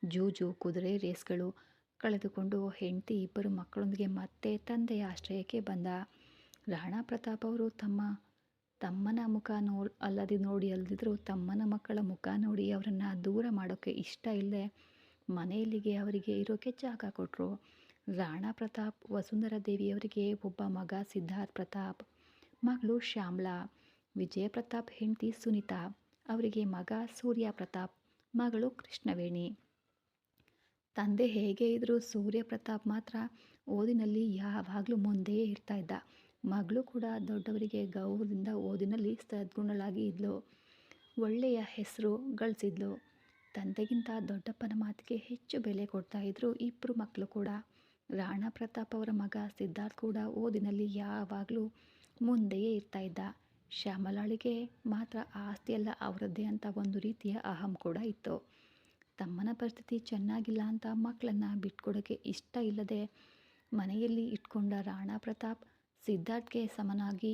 ಜೂಜು, ಕುದುರೆ ರೇಸ್ಗಳು ಕಳೆದುಕೊಂಡು ಹೆಂಡತಿ ಇಬ್ಬರು ಮಕ್ಕಳೊಂದಿಗೆ ಮತ್ತೆ ತಂದೆಯ ಆಶ್ರಯಕ್ಕೆ ಬಂದ ರಾಣಾ ಪ್ರತಾಪ್ ಅವರು ತಮ್ಮ ತಮ್ಮನ ಮುಖ ನೋ ಅಲ್ಲದೆ ನೋಡಿ ಅಲ್ಲದಿದ್ದರೂ ತಮ್ಮನ ಮಕ್ಕಳ ಮುಖ ನೋಡಿ ಅವರನ್ನು ದೂರ ಮಾಡೋಕ್ಕೆ ಇಷ್ಟ ಇಲ್ಲದೆ ಮನೆಯಲ್ಲಿಗೆ ಅವರಿಗೆ ಇರೋಕ್ಕೆ ಜಾಗ ಕೊಟ್ಟರು ರಾಣಾ ಪ್ರತಾಪ್, ವಸುಂಧರಾ ದೇವಿಯವರಿಗೆ ಒಬ್ಬ ಮಗ ಸಿದ್ಧಾರ್ಥ್ ಪ್ರತಾಪ್, ಮಗಳು ಶ್ಯಾಮ್ಲಾ, ವಿಜಯ ಪ್ರತಾಪ್ ಹೆಂಡತಿ ಸುನಿತಾ, ಅವರಿಗೆ ಮಗ ಸೂರ್ಯ ಪ್ರತಾಪ್, ಮಗಳು ಕೃಷ್ಣವೇಣಿ. ತಂದೆ ಹೇಗೆ ಇದ್ದರೂ ಸೂರ್ಯ ಪ್ರತಾಪ್ ಮಾತ್ರ ಓದಿನಲ್ಲಿ ಯಾವಾಗಲೂ ಮುಂದೆಯೇ ಇರ್ತಾ ಇದ್ದ. ಮಗಳು ಕೂಡ ದೊಡ್ಡವರಿಗೆ ಗೌರವದಿಂದ ಓದಿನಲ್ಲಿ ಸದ್ಗುಣಳಾಗಿ ಇದ್ಲು. ಒಳ್ಳೆಯ ಹೆಸರು ಗಳಿಸಿದ್ಲು. ತಂದೆಗಿಂತ ದೊಡ್ಡಪ್ಪನ ಮಾತಿಗೆ ಹೆಚ್ಚು ಬೆಲೆ ಕೊಡ್ತಾ ಇದ್ರು ಇಬ್ಬರು ಮಕ್ಕಳು ಕೂಡ. ರಾಣಾ ಪ್ರತಾಪ್ ಅವರ ಮಗ ಸಿದ್ಧಾರ್ಥ್ ಕೂಡ ಓದಿನಲ್ಲಿ ಯಾವಾಗಲೂ ಮುಂದೆಯೇ ಇರ್ತಾ ಇದ್ದ. ಶ್ಯಾಮಲಾಳಿಗೆ ಮಾತ್ರ ಆಸ್ತಿಯೆಲ್ಲ ಅವರದ್ದೇ ಅಂತ ಒಂದು ರೀತಿಯ ಅಹಂ ಕೂಡ ಇತ್ತು. ತಮ್ಮನ ಪರಿಸ್ಥಿತಿ ಚೆನ್ನಾಗಿಲ್ಲ ಅಂತ ಮಕ್ಕಳನ್ನು ಬಿಟ್ಕೊಡೋಕ್ಕೆ ಇಷ್ಟ ಇಲ್ಲದೆ ಮನೆಯಲ್ಲಿ ಇಟ್ಕೊಂಡ ರಾಣಾ ಪ್ರತಾಪ್ ಸಿದ್ಧಾರ್ಥ್ಗೆ ಸಮನಾಗಿ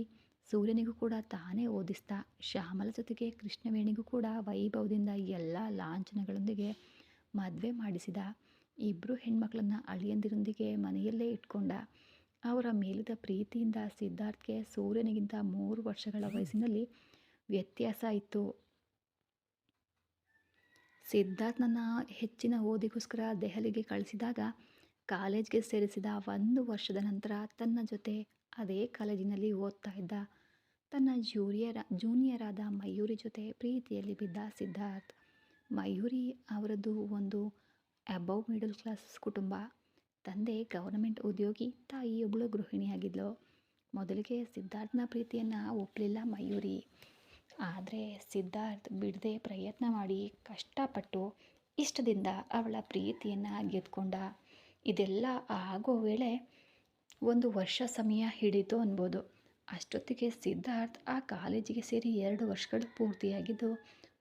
ಸೂರ್ಯನಿಗೂ ಕೂಡ ತಾನೇ ಓದಿಸ್ತಾ, ಶ್ಯಾಮಲ ಜೊತೆಗೆ ಕೃಷ್ಣವೇಣಿಗೂ ಕೂಡ ವೈಭವದಿಂದ ಎಲ್ಲ ಲಾಂಛನಗಳೊಂದಿಗೆ ಮದುವೆ ಮಾಡಿಸಿದ ಇಬ್ಬರು ಹೆಣ್ಮಕ್ಳನ್ನು ಅಳಿಯಂದಿರೊಂದಿಗೆ ಮನೆಯಲ್ಲೇ ಇಟ್ಕೊಂಡ, ಅವರ ಮೇಲಿದ ಪ್ರೀತಿಯಿಂದ ಸಿದ್ಧಾರ್ಥ್ಗೆ ಸೂರ್ಯನಿಗಿಂತ ಮೂರು ವರ್ಷಗಳ ವಯಸ್ಸಿನಲ್ಲಿ ವ್ಯತ್ಯಾಸ ಇತ್ತು. ಸಿದ್ಧಾರ್ಥ್ನನ್ನ ಹೆಚ್ಚಿನ ಓದಿಗೋಸ್ಕರ ದೆಹಲಿಗೆ ಕಳಿಸಿದಾಗ ಕಾಲೇಜ್ಗೆ ಸೇರಿಸಿದ ಒಂದು ವರ್ಷದ ನಂತರ ತನ್ನ ಜೊತೆ ಅದೇ ಕಾಲೇಜಿನಲ್ಲಿ ಓದ್ತಾ ಇದ್ದ. ತನ್ನ ಜೂರಿಯರ ಜೂನಿಯರ್ ಆದ ಮಯೂರಿ ಜೊತೆ ಪ್ರೀತಿಯಲ್ಲಿ ಬಿದ್ದ ಸಿದ್ಧಾರ್ಥ್. ಮಯೂರಿ ಅವರದ್ದು ಒಂದು ಅಬೌವ್ ಮಿಡಲ್ ಕ್ಲಾಸ್ ಕುಟುಂಬ. ತಂದೆ ಗೌರ್ಮೆಂಟ್ ಉದ್ಯೋಗಿ, ತಾಯಿ ಒಬ್ಬಳು ಗೃಹಿಣಿಯಾಗಿದ್ಲು. ಮೊದಲಿಗೆ ಸಿದ್ಧಾರ್ಥನ ಪ್ರೀತಿಯನ್ನು ಒಪ್ಪಲಿಲ್ಲ ಮಯೂರಿ. ಆದರೆ ಸಿದ್ಧಾರ್ಥ್ ಬಿಡದೆ ಪ್ರಯತ್ನ ಮಾಡಿ ಕಷ್ಟಪಟ್ಟು ಇಷ್ಟದಿಂದ ಅವಳ ಪ್ರೀತಿಯನ್ನು ಗೆದ್ಕೊಂಡ. ಇದೆಲ್ಲ ಆಗೋ ವೇಳೆ ಒಂದು ವರ್ಷ ಸಮಯ ಹಿಡಿತು ಅನ್ಬೋದು. ಅಷ್ಟೊತ್ತಿಗೆ ಸಿದ್ಧಾರ್ಥ್ ಆ ಕಾಲೇಜಿಗೆ ಸೇರಿ ಎರಡು ವರ್ಷಗಳು ಪೂರ್ತಿಯಾಗಿದ್ದು,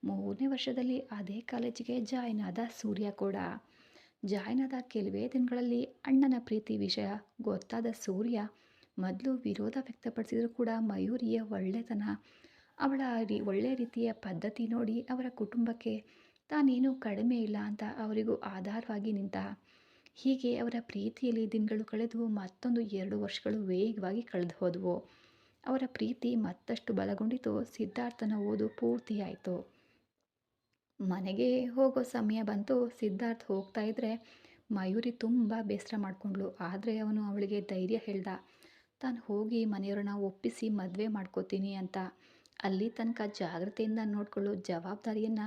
ಮೂರನೇ ವರ್ಷದಲ್ಲಿ ಅದೇ ಕಾಲೇಜಿಗೆ ಜಾಯ್ನ್ ಆದ ಸೂರ್ಯ ಕೂಡ. ಜಾಯ್ನ್ ಆದ ಕೆಲವೇ ದಿನಗಳಲ್ಲಿ ಅಣ್ಣನ ಪ್ರೀತಿ ವಿಷಯ ಗೊತ್ತಾದ ಸೂರ್ಯ ಮೊದಲು ವಿರೋಧ ವ್ಯಕ್ತಪಡಿಸಿದರೂ ಕೂಡ ಮಯೂರಿಯ ಒಳ್ಳೆತನ. ಅವಳ ರೀ ಒಳ್ಳೆಯ ರೀತಿಯ ಪದ್ಧತಿ ನೋಡಿ ಅವರ ಕುಟುಂಬಕ್ಕೆ ತಾನೇನು ಕಡಿಮೆ ಇಲ್ಲ ಅಂತ ಅವರಿಗೂ ಆಧಾರವಾಗಿ ನಿಂತ. ಹೀಗೆ ಅವರ ಪ್ರೀತಿಯಲ್ಲಿ ದಿನಗಳು ಕಳೆದು ಮತ್ತೊಂದು ಎರಡು ವರ್ಷಗಳು ವೇಗವಾಗಿ ಕಳೆದು ಹೋದವು. ಅವರ ಪ್ರೀತಿ ಮತ್ತಷ್ಟು ಬಲಗೊಂಡಿತು. ಸಿದ್ಧಾರ್ಥನ ಓದು ಪೂರ್ತಿಯಾಯಿತು ಮನೆಗೆ ಹೋಗೋ ಸಮಯ ಬಂತು. ಸಿದ್ಧಾರ್ಥ್ ಹೋಗ್ತಾ ಇದ್ದರೆ ಮಯೂರಿ ತುಂಬ ಬೇಸರ ಮಾಡಿಕೊಂಡ್ಳು. ಆದರೆ ಅವನು ಅವಳಿಗೆ ಧೈರ್ಯ ಹೇಳ್ದ, ತಾನು ಹೋಗಿ ಮನೆಯವ್ರನ್ನ ಒಪ್ಪಿಸಿ ಮದುವೆ ಮಾಡ್ಕೋತೀನಿ ಅಂತ. ಅಲ್ಲಿ ತನಕ ಜಾಗ್ರತೆಯಿಂದ ನೋಡಿಕೊಳ್ಳೋ ಜವಾಬ್ದಾರಿಯನ್ನು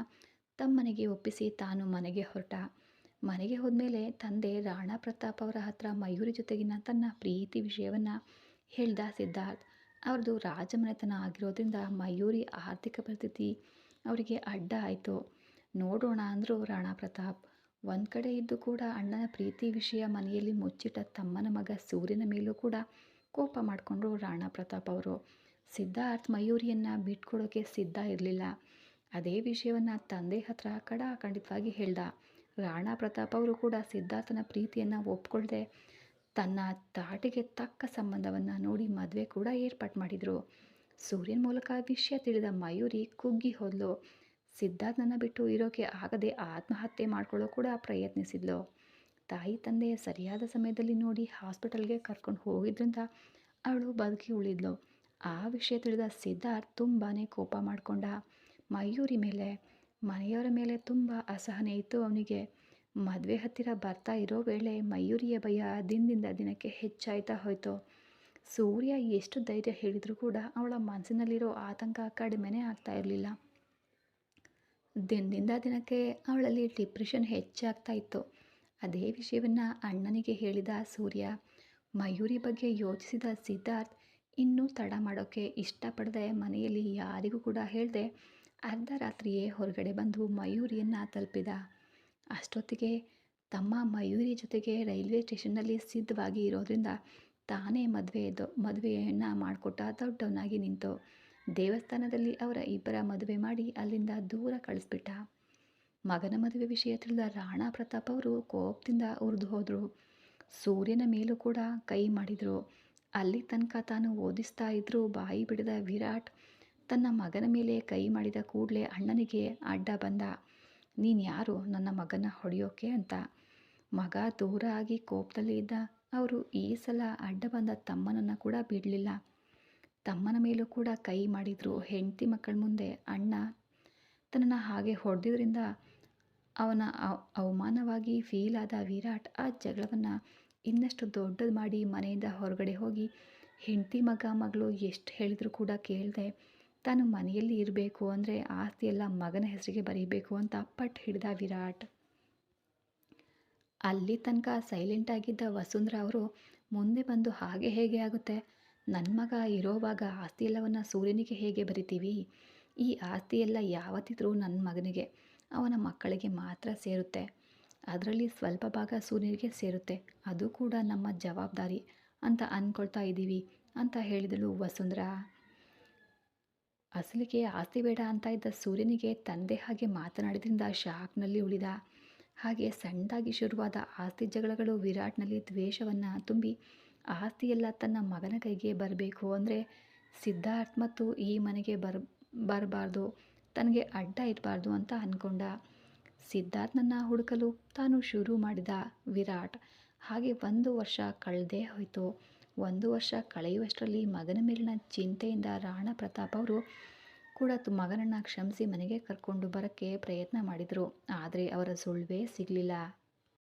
ತಮ್ಮನೆಗೆ ಒಪ್ಪಿಸಿ ತಾನು ಮನೆಗೆ ಹೊರಟ. ಮನೆಗೆ ಹೋದ್ಮೇಲೆ ತಂದೆ ರಾಣಾ ಪ್ರತಾಪ್ ಅವರ ಹತ್ರ ಮಯೂರಿ ಜೊತೆಗಿನ ತನ್ನ ಪ್ರೀತಿ ವಿಷಯವನ್ನು ಹೇಳ್ದ ಸಿದ್ಧಾರ್ಥ್. ಅವ್ರದ್ದು ರಾಜಮನೆತನ ಆಗಿರೋದ್ರಿಂದ ಮಯೂರಿ ಆರ್ಥಿಕ ಪರಿಸ್ಥಿತಿ ಅವರಿಗೆ ಅಡ್ಡ ಆಯಿತು. ನೋಡೋಣ ಅಂದರು ರಾಣಾ ಪ್ರತಾಪ್. ಒಂದು ಕಡೆ ಇದ್ದು ಕೂಡ ಅಣ್ಣನ ಪ್ರೀತಿ ವಿಷಯ ಮನೆಯಲ್ಲಿ ಮುಚ್ಚಿಟ್ಟ ತಮ್ಮನ ಮಗ ಸೂರ್ಯನ ಮೇಲೂ ಕೂಡ ಕೋಪ ಮಾಡಿಕೊಂಡ್ರು ರಾಣಾ ಪ್ರತಾಪ್ ಅವರು. ಸಿದ್ಧಾರ್ಥ್ ಮಯೂರಿಯನ್ನು ಬಿಟ್ಕೊಡೋಕ್ಕೆ ಸಿದ್ಧ ಇರಲಿಲ್ಲ. ಅದೇ ವಿಷಯವನ್ನು ತಂದೆ ಹತ್ರ ಕಡಾಖಂಡಿತವಾಗಿ ಹೇಳ್ದ. ರಾಣಾ ಪ್ರತಾಪ್ ಅವರು ಕೂಡ ಸಿದ್ಧಾರ್ಥನ ಪ್ರೀತಿಯನ್ನು ಒಪ್ಕೊಳ್ದೆ ತನ್ನ ತಾಟಿಗೆ ತಕ್ಕ ಸಂಬಂಧವನ್ನು ನೋಡಿ ಮದುವೆ ಕೂಡ ಏರ್ಪಾಟ್ ಮಾಡಿದರು. ಸೂರ್ಯನ ಮೂಲಕ ವಿಷಯ ತಿಳಿದ ಮಯೂರಿ ಕುಗ್ಗಿ ಹೋದ್ಲು. ಸಿದ್ಧಾರ್ಥನ ಬಿಟ್ಟು ಇರೋಕೆ ಆಗದೆ ಆತ್ಮಹತ್ಯೆ ಮಾಡ್ಕೊಳ್ಳೋ ಕೂಡ ಪ್ರಯತ್ನಿಸಿದ್ಲು. ತಾಯಿ ತಂದೆಯ ಸರಿಯಾದ ಸಮಯದಲ್ಲಿ ನೋಡಿ ಹಾಸ್ಪಿಟಲ್ಗೆ ಕರ್ಕೊಂಡು ಹೋಗಿದ್ರಿಂದ ಅವಳು ಬದುಕಿ ಉಳಿದ್ಲು. ಆ ವಿಷಯ ತಿಳಿದ ಸಿದ್ಧಾರ್ಥ್ ತುಂಬಾ ಕೋಪ ಮಾಡಿಕೊಂಡ. ಮಯೂರಿ ಮೇಲೆ, ಮನೆಯವರ ಮೇಲೆ ತುಂಬ ಅಸಹನೆ ಇತ್ತು ಅವನಿಗೆ. ಮದುವೆ ಹತ್ತಿರ ಬರ್ತಾ ಇರೋ ವೇಳೆ ಮಯೂರಿಯ ಭಯ ದಿನದಿಂದ ದಿನಕ್ಕೆ ಹೆಚ್ಚಾಯ್ತಾ ಹೋಯಿತು. ಸೂರ್ಯ ಎಷ್ಟು ಧೈರ್ಯ ಹೇಳಿದರೂ ಕೂಡ ಅವಳ ಮನಸ್ಸಿನಲ್ಲಿರೋ ಆತಂಕ ಕಡಿಮೆನೇ ಆಗ್ತಾ ಇರಲಿಲ್ಲ. ದಿನದಿಂದ ದಿನಕ್ಕೆ ಅವಳಲ್ಲಿ ಡಿಪ್ರೆಷನ್ ಹೆಚ್ಚಾಗ್ತಾ ಇತ್ತು. ಅದೇ ವಿಷಯವನ್ನು ಅಣ್ಣನಿಗೆ ಹೇಳಿದ ಸೂರ್ಯ, ಮಯೂರಿ ಬಗ್ಗೆ ಯೋಚಿಸಿದ ಸಿದ್ಧಾರ್ಥ್ ಇನ್ನೂ ತಡ ಮಾಡೋಕ್ಕೆ ಇಷ್ಟಪಡದೆ ಮನೆಯಲ್ಲಿ ಯಾರಿಗೂ ಕೂಡ ಹೇಳದೆ ಅರ್ಧ ರಾತ್ರಿಯೇ ಹೊರಗಡೆ ಬಂದು ಮಯೂರಿಯನ್ನು ತಲುಪಿದ. ಅಷ್ಟೊತ್ತಿಗೆ ತಮ್ಮ ಮಯೂರಿ ಜೊತೆಗೆ ರೈಲ್ವೆ ಸ್ಟೇಷನ್ನಲ್ಲಿ ಸಿದ್ಧವಾಗಿ ಇರೋದ್ರಿಂದ ತಾನೇ ಮದುವೆದು ಮದುವೆಯನ್ನು ಮಾಡಿಕೊಟ್ಟ ದೊಡ್ಡವನಾಗಿ ನಿಂತು ದೇವಸ್ಥಾನದಲ್ಲಿ ಅವರ ಇಬ್ಬರ ಮದುವೆ ಮಾಡಿ ಅಲ್ಲಿಂದ ದೂರ ಕಳಿಸ್ಬಿಟ್ಟ. ಮಗನ ಮದುವೆ ವಿಷಯ ತಿಳಿದ ರಾಣಾ ಪ್ರತಾಪ್ ಅವರು ಕೋಪದಿಂದ ಉರಿದು ಹೋದರು. ಸೂರ್ಯನ ಮೇಲೂ ಕೂಡ ಕೈ ಮಾಡಿದರು. ಅಲ್ಲಿ ತನಕ ತಾನು ಓದಿಸ್ತಾ ಇದ್ದರೂ ಬಾಯಿ ಬಿಡದ ವಿರಾಟ್ ತನ್ನ ಮಗನ ಮೇಲೆ ಕೈ ಮಾಡಿದ ಕೂಡಲೇ ಅಣ್ಣನಿಗೆ ಅಡ್ಡ ಬಂದ. ನೀನು ಯಾರು? ನನ್ನ ಮಗನ ಹೊಡೆಯೋಕೆ ಅಂತ. ಮಗ ದೂರ ಆಗಿ ಕೋಪದಲ್ಲಿ ಇದ್ದ ಅವರು ಈ ಸಲ ಅಡ್ಡ ಬಂದ ತಮ್ಮನನ್ನು ಕೂಡ ಬಿಡಲಿಲ್ಲ. ತಮ್ಮನ ಮೇಲೂ ಕೂಡ ಕೈ ಮಾಡಿದರು ಹೆಂಡತಿ ಮಕ್ಕಳ ಮುಂದೆ ಅಣ್ಣ. ತನ್ನನ್ನು ಹಾಗೆ ಹೊಡೆದಿದ್ರಿಂದ ಅವನ ಅವಮಾನವಾಗಿ ಫೀಲ್ ಆದ ವಿರಾಟ್ ಆ ಜಗಳವನ್ನು ಇನ್ನಷ್ಟು ದೊಡ್ಡದು ಮಾಡಿ ಮನೆಯಿಂದ ಹೊರಗಡೆ ಹೋಗಿ ಹೆಂಡತಿ ಮಗ, ಮಗಳು ಎಷ್ಟು ಹೇಳಿದರೂ ಕೂಡ ಕೇಳದೆ. ತಾನು ಮನೆಯಲ್ಲಿ ಇರಬೇಕು ಅಂದರೆ ಆಸ್ತಿ ಎಲ್ಲ ಮಗನ ಹೆಸರಿಗೆ ಬರೀಬೇಕು ಅಂತ ಪಟ್ ಹಿಡ್ದ ವಿರಾಟ್. ಅಲ್ಲಿ ತನಕ ಸೈಲೆಂಟ್ ಆಗಿದ್ದ ವಸುಂಧರ ಅವರು, ಮುಂದೆ ಬಂದು ಹಾಗೆ ಹೇಗೆ ಆಗುತ್ತೆ? ನನ್ನ ಮಗ ಇರೋವಾಗ ಆಸ್ತಿ ಎಲ್ಲವನ್ನು ಸೂರ್ಯನಿಗೆ ಹೇಗೆ ಬರಿತೀವಿ? ಈ ಆಸ್ತಿ ಎಲ್ಲ ಯಾವತ್ತಿದ್ರೂ ನನ್ನ ಮಗನಿಗೆ, ಅವನ ಮಕ್ಕಳಿಗೆ ಮಾತ್ರ ಸೇರುತ್ತೆ. ಅದರಲ್ಲಿ ಸ್ವಲ್ಪ ಭಾಗ ಸೂರ್ಯನಿಗೆ ಸೇರುತ್ತೆ. ಅದು ಕೂಡ ನಮ್ಮ ಜವಾಬ್ದಾರಿ ಅಂತ ಅಂದ್ಕೊಳ್ತಾ ಇದ್ದೀವಿ ಅಂತ ಹೇಳಿದಳು ವಸುಂಧರಾ. ಅಸಲಿಗೆ ಆಸ್ತಿ ಬೇಡ ಅಂತ ಇದ್ದ ಸೂರ್ಯನಿಗೆ ತಂದೆ ಹಾಗೆ ಮಾತನಾಡಿದ್ರಿಂದ ಶಾಕ್ನಲ್ಲಿ ಉಳಿದ ಹಾಗೆ ಸಣ್ಣದಾಗಿ ಶುರುವಾದ ಆಸ್ತಿ ಜಗಳಗಳು ವಿರಾಟ್ನಲ್ಲಿ ದ್ವೇಷವನ್ನು ತುಂಬಿ ಆಸ್ತಿಯೆಲ್ಲ ತನ್ನ ಮಗನ ಕೈಗೆ ಬರಬೇಕು ಅಂದರೆ ಸಿದ್ಧಾರ್ಥ್ ಮತ್ತು ಈ ಮನೆಗೆ ಬರ್, ಬರಬಾರ್ದು, ತನಗೆ ಅಡ್ಡ ಇರಬಾರ್ದು ಅಂತ ಅಂದ್ಕೊಂಡ ಸಿದ್ಧಾರ್ಥನನ್ನು ಹುಡುಕಲು ತಾನು ಶುರು ಮಾಡಿದ ವಿರಾಟ್. ಹಾಗೆ ಒಂದು ವರ್ಷ ಕಳೆದೇ ಹೋಯಿತು. ಒಂದು ವರ್ಷ ಕಳೆಯುವಷ್ಟರಲ್ಲಿ ಮಗನ ಮೇಲಿನ ಚಿಂತೆಯಿಂದ ರಾಣಾ ಪ್ರತಾಪ್ ಅವರು ಕೂಡ ಮಗನನ್ನು ಕ್ಷಮಿಸಿ ಮನೆಗೆ ಕರ್ಕೊಂಡು ಬರೋಕ್ಕೆ ಪ್ರಯತ್ನ ಮಾಡಿದರು. ಆದರೆ ಅವರ ಸುಳ್ಳುವೇ ಸಿಗಲಿಲ್ಲ.